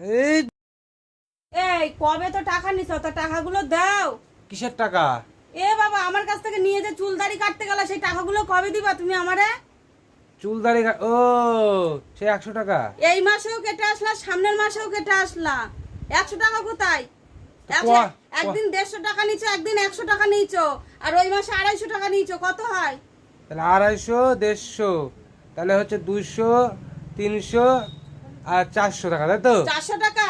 এই এই কবে তো টাকা নিছো? তো টাকাগুলো দাও। কিসের টাকা? এ বাবা আমার কাছ থেকে নিয়ে যে চুল দাড়ি কাটতে গেল সেই টাকাগুলো কবে দিবা তুমি আমারে? চুল দাড়ি ও সে একশো টাকা। এই মাসেও কেটে আসলা সামনের মাসেও কেটে আসলা। একশো টাকা কোথায়? একদিন দেড়শো টাকা নিচো একদিন একশো টাকা নিচো আর ওই মাসে আড়াইশো টাকা নিচো কত হয়? তাহলে আড়াইশো দেড়শো। তাহলে হচ্ছে দুইশো তিনশো আর চারশো টাকা তাই তো? চারশো টাকা?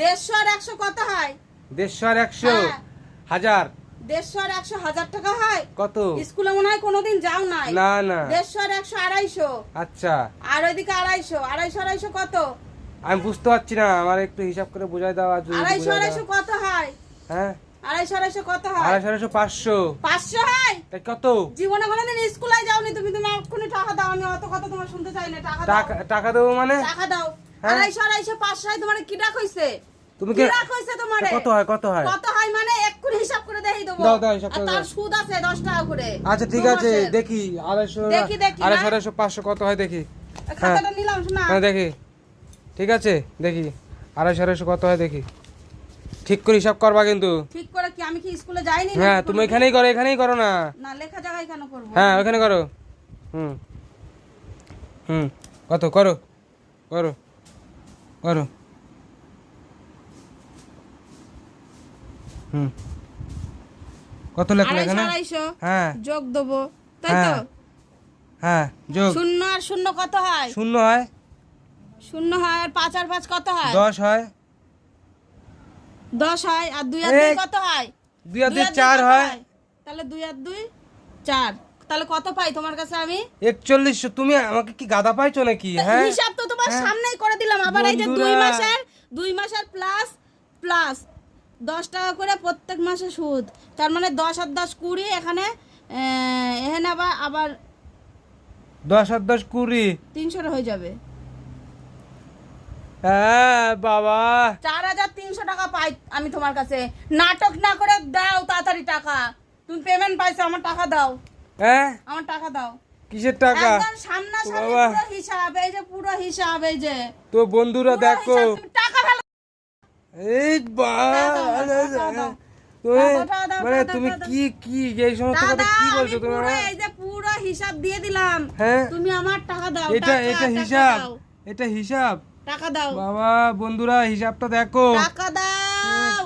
দেড়শো আর একশো কত হয়? দেড়শো আর একশো? হ্যাঁ। হাজার? দেড়শো আর একশো হাজার টাকা হয়? কত? স্কুলে মনে হয় কোনোদিন যাও নাই। না না। দেড়শো আর একশো আড়াইশো। আচ্ছা। আর ওইদিকে আড়াইশো। আড়াইশো আড়াইশো কত? আমি বুঝতে পারছি না আমার একটু হিসাব করে বোঝাই দাও যদি আড়াইশো আড়াইশো কত হয়? হ্যাঁ? আড়াইশো আড়াইশো কত হয়? আড়াইশো আড়াইশো পাঁচশো। পাঁচশো হয়? তাই কত? জীবনে কোনোদিন স্কুলে যাওনি তুমি তুমি এক্ষুনি টাকা দাও আমি অত কথা তোমার শুনতে চাই না। টাকা টাকা দেবো মানে? টাকা দাও? আড়াইশো আড়াইশো পাঁচশো হয় তোমার। কি ডাক হইছে? তুমি কি হইছে তোমার? কত হয় কত হয়? কত হয় মানে এক্ষুনি হিসাব করে দেখাই দেবো। দাও, দাও, হিসাব করে তার সুদ আছে দশ টাকা করে। আচ্ছা ঠিক আছে দেখি পাঁচশো কত হয় দেখি। খাতাটা নিলাম শোনা। হ্যাঁ দেখি। ঠিক আছে দেখি। আড়াইশো আড়াইশো কত হয় দেখি। ঠিক করে হিসাব করবা কিন্তু। ঠিক করে কি? আমি কি স্কুলে যাইনি হ্যাঁ তুমি এখানেই করো এখানেই করো না। না লেখা জায়গায় কেন করব? হ্যাঁ ওখানে করো। হুম। হুম। কত? করো। করো। করো হুম। কত আড়াইশো এখানে আড়াইশো হ্যাঁ। যোগ দেবো। তাই তো? হ্যাঁ। হ্যাঁ যোগ। শূন্য আর শূন্য কত হয়? শূন্য হয়। শূন্য হয় আর পাঁচ আর পাঁচ কত হয়? দশ হয়। দশ হয় আর দুই আর দুই কত হয়? দুই আর দুই চার হয়। তাহলে দুই আর দুই চার। তাহলে কত পাই তোমার কাছে আমি? একচল্লিশ তুমি আমাকে কি গাদা পাইছো নাকি? হ্যাঁ। হিসাব তো তোমার হ্যাঁ। আবার এই যে দুই মাসের দুই মাসের প্লাস প্লাস দশ টাকা করে প্রত্যেক মাসে সুদ। তার মানে দশ আর দশ কুড়ি এখানে এখানে আবার আবার দশ আর দশ কুড়ি। তিনশো হয়ে যাবে। হ্যাঁ বাবা। চার হাজার তিনশো টাকা পাই আমি তোমার কাছে। নাটক না করে দাও তাড়াতাড়ি টাকা। তুমি পেমেন্ট পাইছো আমার টাকা দাও। হ্যাঁ? আমার টাকা দাও। কিসের টাকা? বাবা। হিসাব এই যে পুরো হিসাব এই যে। তো বন্ধুরা দেখো। টাকা এই বা। তুমি মানে। কি কি এই সমস্ত কথা কি বলছো পুরো? এই যে পুরো হিসাব দিয়ে দিলাম। হ্যাঁ। তুমি আমার টাকা দাও এটা এটা হিসাব। এটা হিসাব। টাকা দাও। বাবা বন্ধুরা হিসাবটা দেখো। টাকা দাও।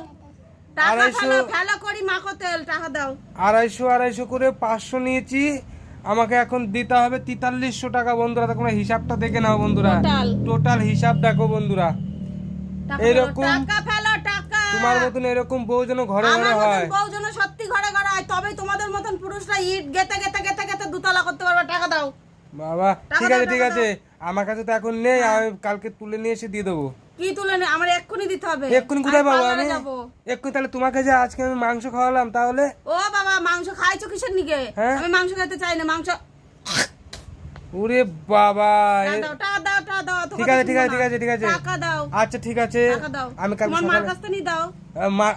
আড়াইশো আড়াইশো করে পাঁচশো নিয়েছি। আমাকে এখন দিতে হবে তেতাল্লিশশো টাকা বন্ধুরা তোমরা হিসাবটা দেখে নাও বন্ধুরা। টোটাল হিসাব দেখো বন্ধুরা। এরকম- টাকা ফেলো টাকা। তোমার মতন এরকম বউ যেন ঘরে ঘরে হয়। বউ যেন সত্যি ঘরে ঘরে হয় তবেই তোমাদের মতন পুরুষরা ইট গেতে গেতে গেতে গেতে দুতলা করতে পারবে। টাকা দাও। বাবা ঠিক আছে ঠিক আছে। আমার কাছে তো এখন নেই আমি কালকে তুলে নিয়ে এসে দিয়ে দেবো। কি তুলে নে আমার এক্ষুনি দিতে হবে। এক্ষুনি কোথায় পাবো আমি? যাব। এক্ষুনি তাহলে তোমাকে যে আজকে আমি মাংস খাওয়ালাম তাহলে? ও বাবা মাংস খাইছো কিসের নিকে? হ্যাঁ? আমি মাংস খেতে চাই না মাংস ওরে বাবা ঠিক আছে ঠিক আছে ঠিক আছে ঠিক আছে। টাকা দাও। আচ্ছা ঠিক আছে। টাকা দাও। আমি কাল তোমার মার কাছে দাও।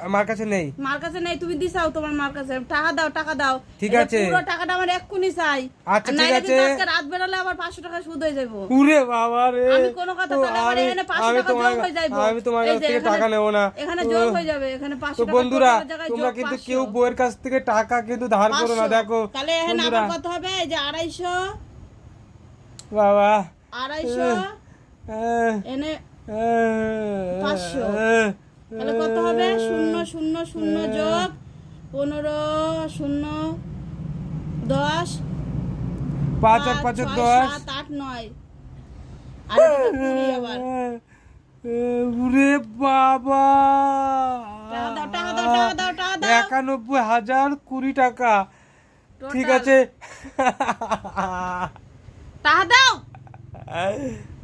মার কাছে নেই? মার কাছে নেই তুমি দিছাও তোমার মার কাছে। টাকা দাও টাকা দাও। ঠিক আছে। পুরো টাকাটা আমার এক্ষুনি চাই। আচ্ছা, ঠিক আছে। আজকে রাত বেরোলে আবার পাঁচশো টাকা সুদ হয়ে যাব বাবা রে। আমি কোনো কথা তাহলে আবার আমি- এখানে পাঁচশো আমি টাকা তোমার যোগ হয়ে। আমি তোমার কাছ থেকে টাকা নেব না। এখানে যোগ হয়ে যাবে। এখানে পাঁচশো তো টাকা বন্ধুরা তোমরা কিন্তু কেউ বইয়ের কাছ থেকে টাকা কিন্তু ধার করো না দেখো। তাহলে এখানে আমার কত হবে? এই যে আড়াইশো। বাবা। আড়াইশো। আহ, এনে পাঁচশো। তাহলে কত হবে? শূন্য শূন্য শূন্য যোগ পনেরো শূন্য দশ পাঁচ আর ছয়, দশ। সাত আট নয়। আর কুড়ি আবার। উরে বাবা। একানব্বই হাজার কুড়ি টাকা। ঠিক আছে। টাকা দাও।